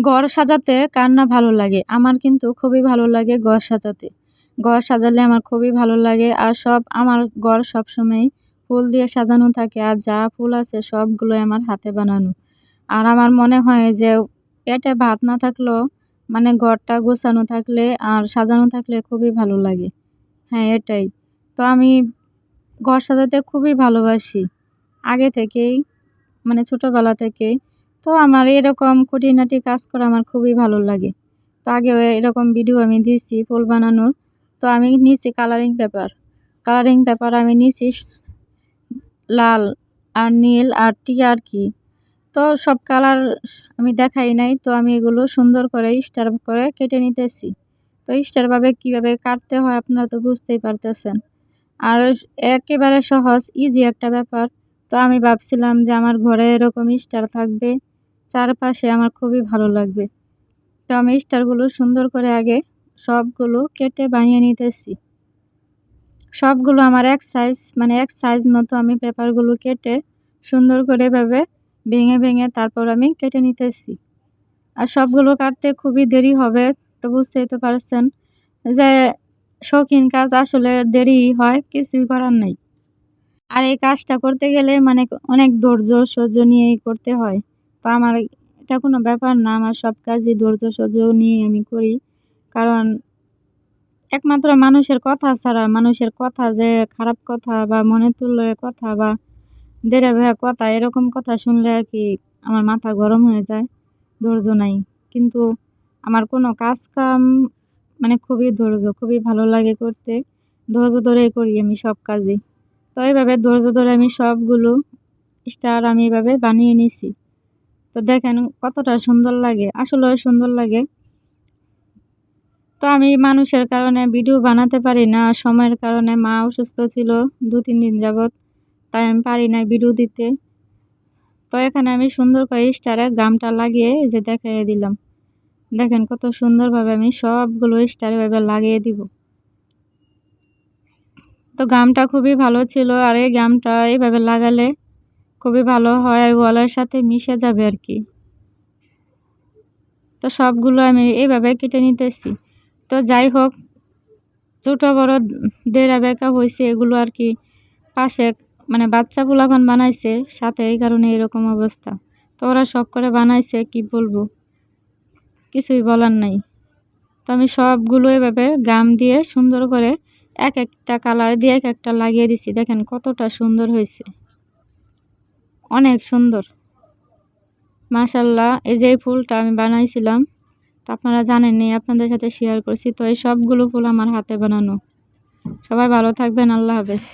ঘর সাজাতে কার না ভালো লাগে? আমার কিন্তু খুবই ভালো লাগে ঘর সাজাতে। ঘর সাজালে আমার খুবই ভালো লাগে আর সব, আমার ঘর সবসময় ফুল দিয়ে সাজানো থাকে আর যা ফুল আছে সবগুলো আমার হাতে বানানো। আর আমার মনে হয় যে পেটে ভাত না থাকলেও মানে ঘরটা গোছানো থাকলে আর সাজানো থাকলে খুবই ভালো লাগে। হ্যাঁ এটাই। তো আমি ঘর সাজাতে খুবই ভালোবাসি। আগে থেকেই মানে ছোটোবেলা থেকেই তো আমার এরকম খুঁটিনাটি কাজ করা আমার খুবই ভালো লাগে। তো আগেও এরকম ভিডিও আমি দিয়েছি, ফুল বানানোর। তো আমি নিয়েছি কালারিং পেপার কালারিং পেপার আমি নিয়েছি লাল আর নীল আর টিয়া আর কি। তো সব কালার আমি দেখাই নাই, তো আমি এগুলো সুন্দর করে স্টার করে কেটে নিতেছি। তো স্টারভাবে কীভাবে কাটতে হয় আপনারা তো বুঝতেই পারতেছেন। আর একেবারে সহজ ইজি একটা ব্যাপার। তো আমি ভাবছিলাম যে আমার ঘরে এরকম স্টার থাকবে। চারপাশে আমার খুবই ভালো লাগবে। তো আমি স্টারগুলো সুন্দর করে আগে সবগুলো কেটে বানিয়ে নিতেছি। সবগুলো আমার এক সাইজ মানে এক সাইজ মতো আমি পেপারগুলো কেটে সুন্দর করে এভাবে ভেঙে ভেঙে তারপর আমি কেটে নিতেছি। আর সবগুলো কাটতে খুবই দেরি হবে, তো বুঝতেই তো পারছেন যে শৌখিন কাজ আসলে দেরি হয়, কিছুই করার নেই। আর এই কাজটা করতে গেলে মানে অনেক ধৈর্য, সহ্য নিয়েই করতে হয়। তো আমার এটা কোনো ব্যাপার না, আমার সব কাজই ধৈর্য সহ্য নিয়ে আমি করি। কারণ একমাত্র মানুষের কথা ছাড়া, মানুষের কথা যে খারাপ কথা বা মনে তুললে কথা বা দেড়ে ভেয়া কথা, এরকম কথা শুনলে আর কি আমার মাথা গরম হয়ে যায়? ধৈর্য নাই। কিন্তু আমার কোনো কাজ কাম মানে খুবই ধৈর্য, খুবই ভালো লাগে করতে। ধৈর্য ধরেই করি আমি সব কাজই। তো এইভাবে ধৈর্য ধরে আমি সবগুলো স্টার আমি এভাবে বানিয়ে নিছি। তো দেখেন কতটা সুন্দর লাগে, আসলেও সুন্দর লাগে। তো আমি মানুষের কারণে ভিডিও বানাতে পারি না, সময়ের কারণে মা অসুস্থ ছিল দু তিন দিন যাবৎ, তাই আমি পারি না ভিডিও দিতে। তো এখানে আমি সুন্দর করে স্টারে গামটা লাগিয়ে যে দেখাইয়ে দিলাম। দেখেন কত সুন্দরভাবে আমি সবগুলো স্টার এভাবে লাগিয়ে দিব। তো গামটা খুবই ভালো ছিল, আর এই গামটা এইভাবে লাগালে খুবই ভালো হয় ওয়ালের সাথে মিশে যাবে আর কি। তো সবগুলো আমি এইভাবে কেটে নিতেছি। তো যাই হোক, ছোটো বড় দেড়া বেকা হয়েছে, এগুলো আর কি পাশে মানে বাচ্চা পোলাপান বানাইছে, সাথে এই কারণে এরকম অবস্থা। তো ওরা শখ করে বানাইছে, কি বলব? কিছুই বলার নাই। তো আমি সবগুলো এভাবে গাম দিয়ে সুন্দর করে এক একটা কালার দিয়ে এক একটা লাগিয়ে দিছি, দেখেন কতটা সুন্দর হয়েছে। অনেক সুন্দর। মাশাল্লাহ এই যে ফুলটা আমি বানাইছিলাম, তা আপনারা জানেননি, আপনাদের সাথে শেয়ার করছি। তো এই সবগুলো ফুল আমার হাতে বানানো। সবাই ভালো থাকবেন, আল্লাহ হাফেজ।